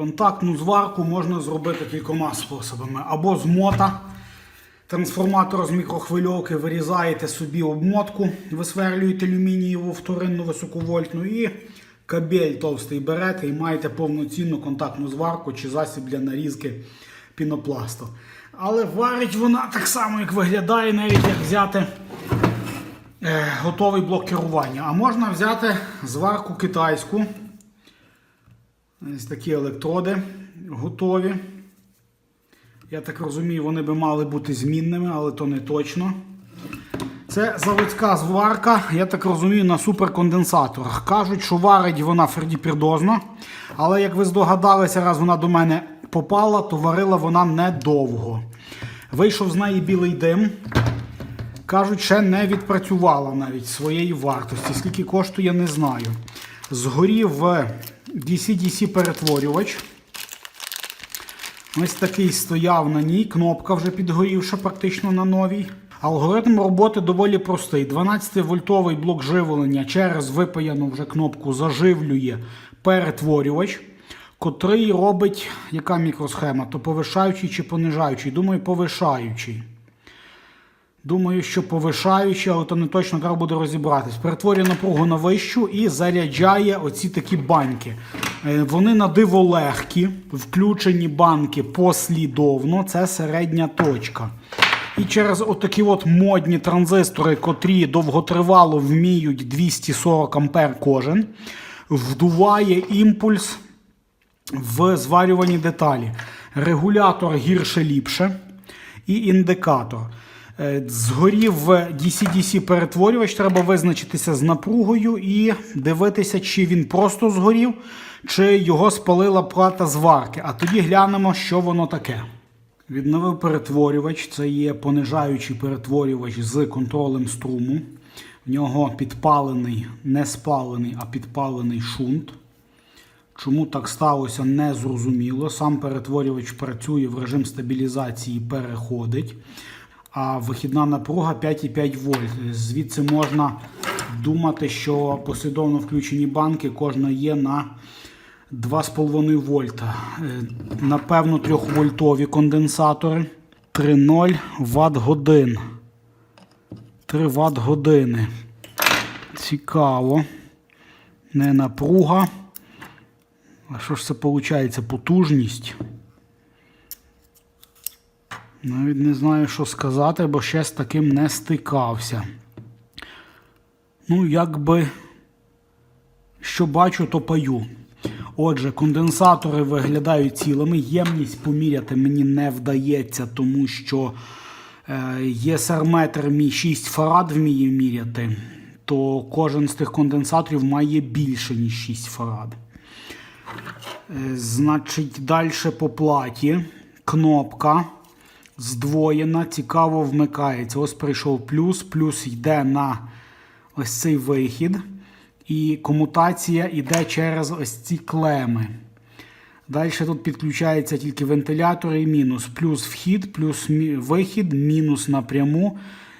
Контактну зварку можна зробити кількома способами. Або з мота. Трансформатор з мікрохвильовки вирізаєте собі обмотку, висверлюєте алюмінієву вторинну високовольтну і кабель товстий берете і маєте повноцінну контактну зварку чи засіб для нарізки пінопласту. Але варить вона так само, як виглядає, навіть як взяти е, готовий блок керування. А можна взяти зварку китайську. Ось такі електроди готові. Я так розумію, вони би мали бути змінними, але то не точно. Це заводська зварка, я так розумію, на суперконденсаторах. Кажуть, що варить вона фердіпірдозно. Але як ви здогадалися, раз вона до мене попала, то варила вона недовго. Вийшов з неї білий дим. Кажуть, ще не відпрацювала навіть своєї вартості. Скільки коштує, не знаю. Згорів DC-DC перетворювач. Ось такий стояв на ній, кнопка вже підгорівша практично на новій. Алгоритм роботи доволі простий. 12-вольтовий блок живлення через випаяну вже кнопку заживлює перетворювач, котрий робить яка мікросхема? То повишаючий чи понижаючий? Думаю, повишаючий. Думаю, що повишаючий, але то не точно треба буде розібратись. Перетворює напругу на вищу і заряджає оці такі баньки. Е, Вони на диво легкі, включені банки послідовно, це середня точка. І через отакі от модні транзистори, котрі довготривало вміють 240 ампер кожен, вдуває імпульс в зварювані деталі. Регулятор гірше ліпше і індикатор. Е, Згорів DC-DC перетворювач, треба визначитися з напругою і дивитися, чи він просто згорів, чи його спалила плата зварки. А тоді глянемо, що воно таке. Відновив перетворювач, це є понижаючий перетворювач з контролем струму. В нього підпалений, не спалений, а підпалений шунт. Чому так сталося, не зрозуміло. Сам перетворювач працює в режим стабілізації, переходить. А вихідна напруга 5,5 вольт. Звідси можна думати, що послідовно включені банки кожна є на 2,5 вольта. Е, Напевно, 3-вольтові конденсатори. 3,0 Вт годин. 3 Вт години. Цікаво. Не напруга. А що ж це виходить? Потужність. Навіть не знаю, що сказати, бо ще з таким не стикався. Ну, якби що бачу, то паю. Отже, конденсатори виглядають цілими. Ємність поміряти мені не вдається, тому що е, єсерметр мій 6 фарад вміє міряти, то кожен з тих конденсаторів має більше, ніж 6 фарад. Е, Значить, далі по платі кнопка здвоєна, цікаво вмикається. Ось прийшов плюс, плюс йде на ось цей вихід. І комутація йде через ось ці клеми. Далі тут підключається тільки вентилятор і мінус. Плюс вхід, плюс вихід, мінус напряму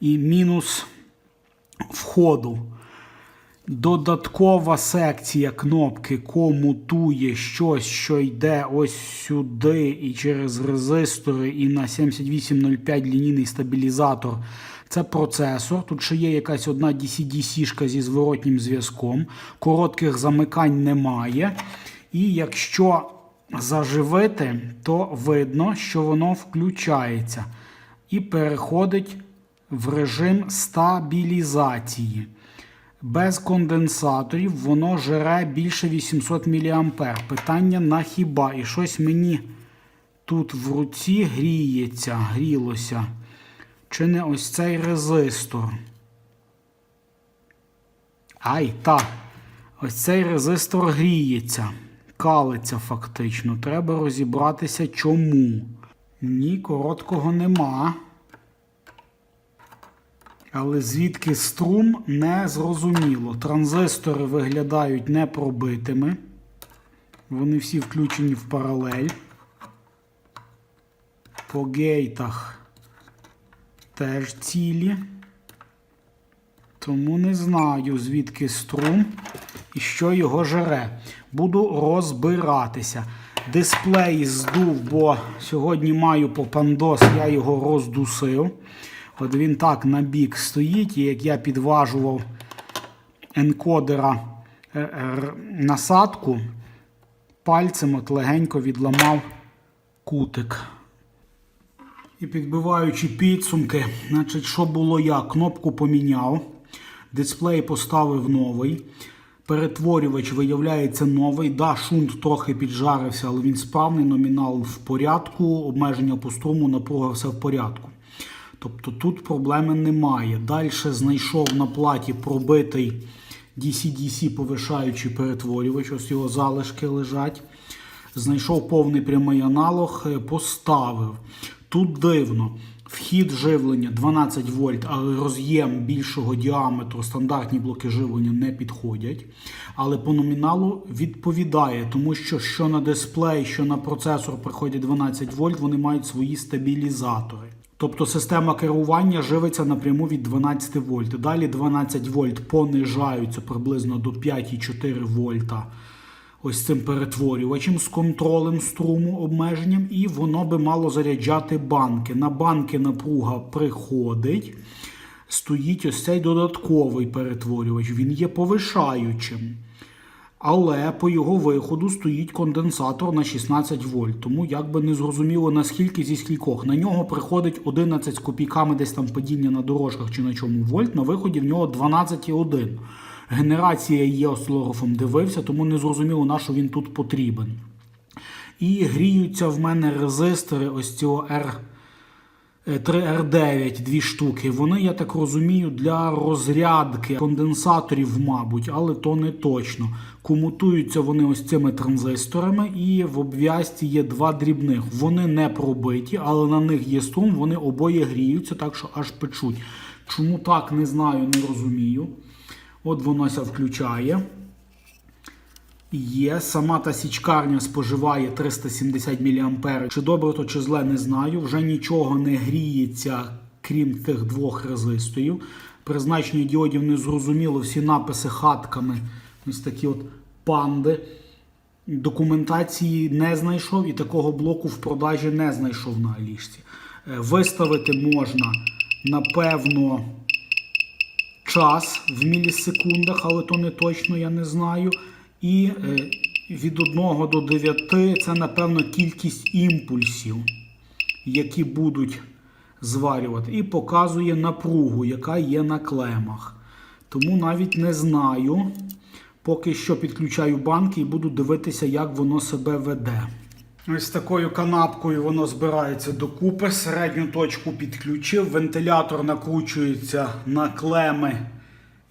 і мінус входу. Додаткова секція кнопки комутує щось, що йде ось сюди, і через резистори, і на 7805 лінійний стабілізатор. Це процесор. Тут ще є якась одна DC-DC-шка зі зворотнім зв'язком. Коротких замикань немає. І якщо заживити, то видно, що воно включається і переходить в режим стабілізації. Без конденсаторів воно жере більше 800 мА. Питання на хіба. І щось мені тут в руці гріється, грілося. Чи не ось цей резистор? Ай, так. Ось цей резистор гріється. Калиться фактично. Треба розібратися чому. Ні, короткого нема. Але звідки струм не зрозуміло. Транзистори виглядають непробитими. Вони всі включені в паралель. По гейтах теж цілі. Тому не знаю, звідки струм і що його жере. Буду розбиратися. Дисплей здув, бо сьогодні маю попандос, я його роздусив. От він так на бік стоїть, і як я підважував енкодера е, е, насадку, пальцем от легенько відламав кутик. І підбиваючи підсумки, значить, що було як? Кнопку поміняв, дисплей поставив новий. Перетворювач виявляється новий. Да, шунт трохи піджарився, але він справний, номінал в порядку, обмеження по струму, напруга все в порядку. Тобто тут проблеми немає. Далі знайшов на платі пробитий DC-DC повишаючий перетворювач, ось його залишки лежать. Знайшов повний прямий аналог, е, поставив. Тут дивно. Вхід живлення 12 вольт, але роз'єм більшого діаметру, стандартні блоки живлення не підходять. Але по номіналу відповідає, тому що що на дисплей, що на процесор приходять 12 вольт, вони мають свої стабілізатори. Тобто система керування живиться напряму від 12 вольт. Далі 12 вольт понижаються приблизно до 5,4 вольта ось цим перетворювачем з контролем струму обмеженням, і воно би мало заряджати банки. На банки напруга приходить. Стоїть ось цей додатковий перетворювач. Він є повишаючим. Але по його виходу стоїть конденсатор на 16 вольт. Тому якби не зрозуміло наскільки зі скількох. На нього приходить 11 з копійками десь там падіння на дорожках чи на чому вольт. На виході в нього 12,1. Генерація є осцилографом дивився, тому не зрозуміло, на що він тут потрібен. І гріються в мене резистори ось цього R. 3R9, дві штуки. Вони, я так розумію, для розрядки конденсаторів, мабуть, але то не точно. Комутуються вони ось цими транзисторами, і в обв'язці є два дрібних. Вони не пробиті, але на них є струм, вони обоє гріються, так що аж печуть. Чому так, не знаю, не розумію. От воно ся включає. Є, сама та січкарня споживає 370 мА. Чи добре то, чи зле, не знаю. Вже нічого не гріється, крім тих двох резисторів. Призначення діодів не зрозуміло, всі написи хатками. Ось такі от панди. Документації не знайшов і такого блоку в продажі не знайшов на Алішці. Е, Виставити можна, напевно, час в мілісекундах, але то не точно, я не знаю. І е, від 1 до 9 це, напевно, кількість імпульсів, які будуть зварювати. І показує напругу, яка є на клемах. Тому навіть не знаю. Поки що підключаю банки і буду дивитися, як воно себе веде. Ось такою канапкою воно збирається докупи. Середню точку підключив. Вентилятор накручується на клеми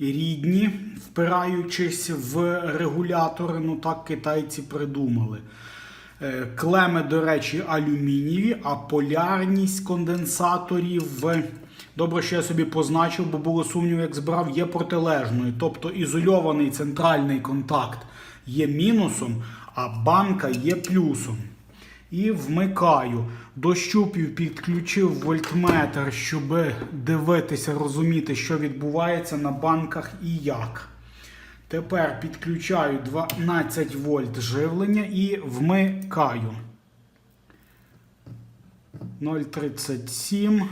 рідні, впираючись в регулятори. Ну так китайці придумали. Е, Клеми, до речі, алюмінієві, а полярність конденсаторів. Добре, що я собі позначив, бо було сумнів, як збирав, є протилежною. Тобто ізольований центральний контакт є мінусом, а банка є плюсом. І вмикаю. До щупів підключив вольтметр, щоб дивитися, розуміти, що відбувається на банках і як. Тепер підключаю 12 вольт живлення і вмикаю. 0,37.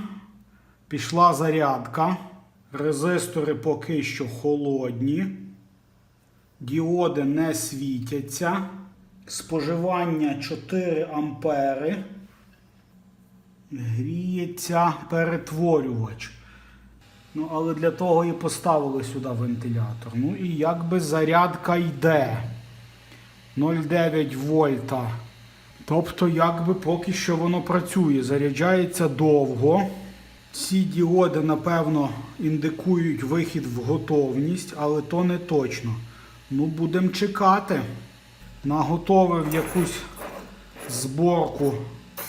Пішла зарядка. Резистори поки що холодні. Діоди не світяться. Споживання 4 ампери. Гріється перетворювач. Ну, але для того і поставили сюди вентилятор. Ну і якби зарядка йде. 0,9 вольта. Тобто, якби поки що воно працює. Заряджається довго. Ці діоди, напевно, індикують вихід в готовність, але то не точно. Ну, будемо чекати. Наготовив якусь зборку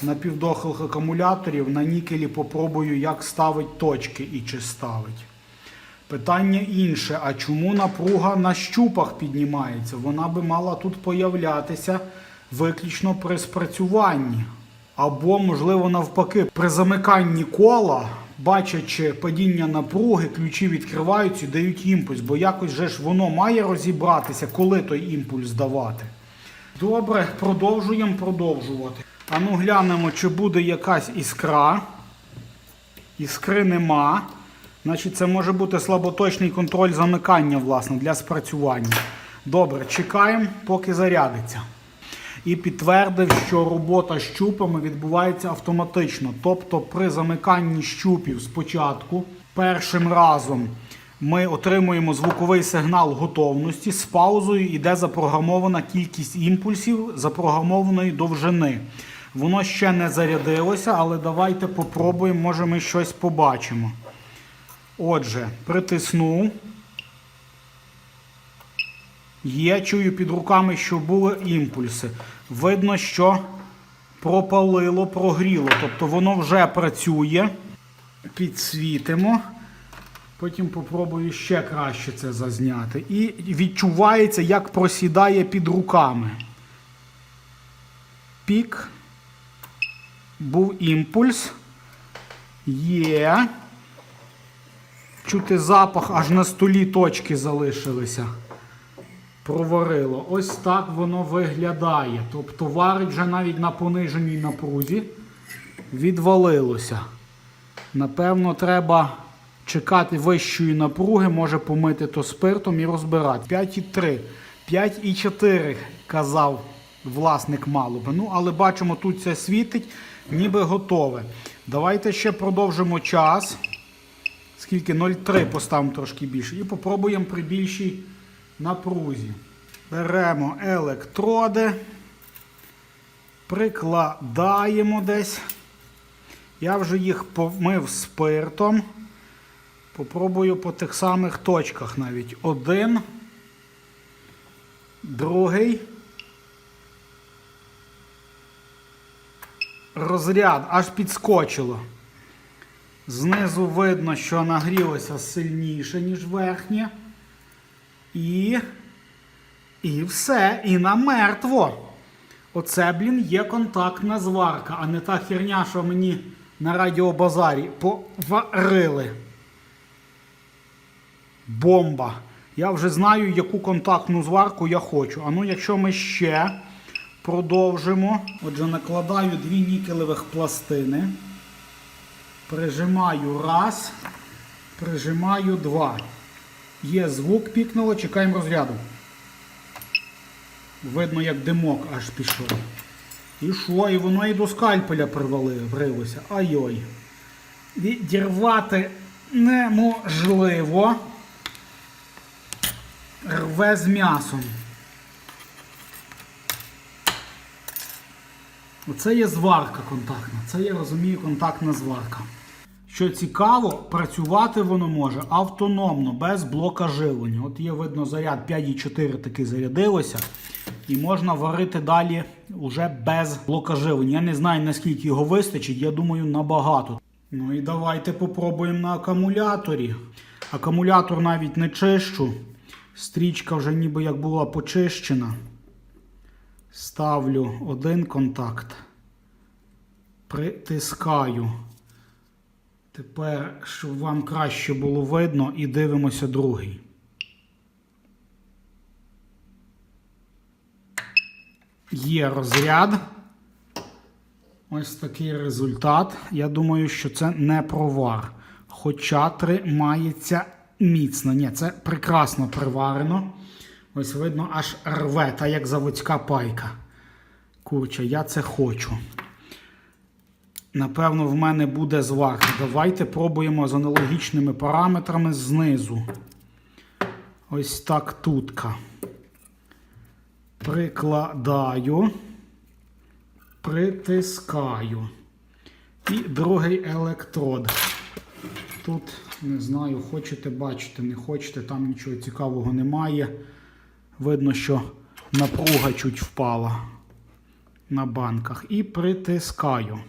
напівдохлих акумуляторів. На нікелі попробую, як ставить точки і чи ставить. Питання інше: а чому напруга на щупах піднімається? Вона би мала тут появлятися виключно при спрацюванні. Або, можливо, навпаки, при замиканні кола, бачачи падіння напруги, ключі відкриваються і дають імпульс. Бо якось же ж воно має розібратися, коли той імпульс давати. Добре, продовжуємо продовжувати. А ну глянемо, чи буде якась іскра. Іскри нема. Значить, це може бути слаботочний контроль замикання, власне, для спрацювання. Добре, чекаємо, поки зарядиться. І підтвердив, що робота щупами відбувається автоматично. Тобто при замиканні щупів спочатку першим разом ми отримуємо звуковий сигнал готовності. З паузою йде запрограмована кількість імпульсів запрограмованої довжини. Воно ще не зарядилося, але давайте попробуємо, може ми щось побачимо. Отже, притиснув. Є, чую під руками, що були імпульси. Видно, що пропалило, прогріло. Тобто воно вже працює. Підсвітимо. Потім попробую ще краще це зазняти. І відчувається, як просідає під руками. Пік. Був імпульс. Є. Чути запах, аж на столі точки залишилися. Проварило. Ось так воно виглядає. Тобто варить вже навіть на пониженій напрузі. Відвалилося. Напевно, треба чекати вищої напруги, може помити то спиртом і розбирати. 5,3, 5,4 казав власник малуби. Ну, але бачимо, тут це світить, ніби готове. Давайте ще продовжимо час. Скільки 0,3 поставимо трошки більше. І попробуємо при більшій напрузі. Беремо електроди, прикладаємо десь. Я вже їх помив спиртом. Попробую по тих самих точках навіть. Один, другий. Розряд аж підскочило. Знизу видно, що нагрілося сильніше, ніж верхнє. І. І все. І намертво. Оце, блін, є контактна зварка, а не та херня, що мені на радіобазарі поварили. Бомба. Я вже знаю, яку контактну зварку я хочу. А ну, якщо ми ще продовжимо. Отже, накладаю дві нікелевих пластини. Прижимаю раз. Прижимаю два. Є звук пікнуло, чекаємо розряду. Видно, як димок аж пішов. І що? І воно і до скальпеля привалилося. Ай-ой. Відірвати неможливо. Рве з м'ясом. Оце є зварка контактна. Це я розумію контактна зварка. Що цікаво, працювати воно може автономно, без блока живлення. От є видно заряд 5,4 таки зарядилося. І можна варити далі вже без блока живлення. Я не знаю, наскільки його вистачить, я думаю, набагато. Ну і давайте попробуємо на акумуляторі. Акумулятор навіть не чищу. Стрічка вже ніби як була почищена. Ставлю один контакт. Притискаю. Тепер, щоб вам краще було видно, і дивимося другий. Є розряд. Ось такий результат. Я думаю, що це не провар. Хоча тримається міцно. Ні, це прекрасно приварено. Ось видно, аж рве, та як заводська пайка. Курча, я це хочу. Напевно, в мене буде зварка. Давайте пробуємо з аналогічними параметрами знизу. Ось так тутка. Прикладаю, притискаю. І другий електрод. Тут, не знаю, хочете бачите, не хочете, там нічого цікавого немає. Видно, що напруга чуть впала на банках. І притискаю.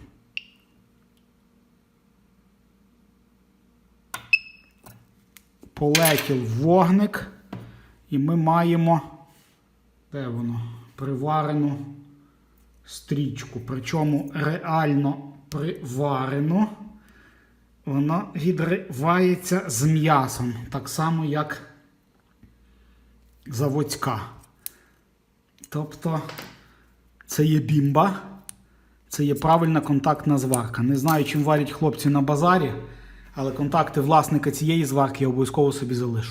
Полетів вогник, і ми маємо, де воно, приварену стрічку. Причому реально приварено, воно відривається з м'ясом, так само, як заводська. Тобто це є бімба, це є правильна контактна зварка. Не знаю, чим варять хлопці на базарі, але контакти власника цієї зварки я обов'язково собі залишу.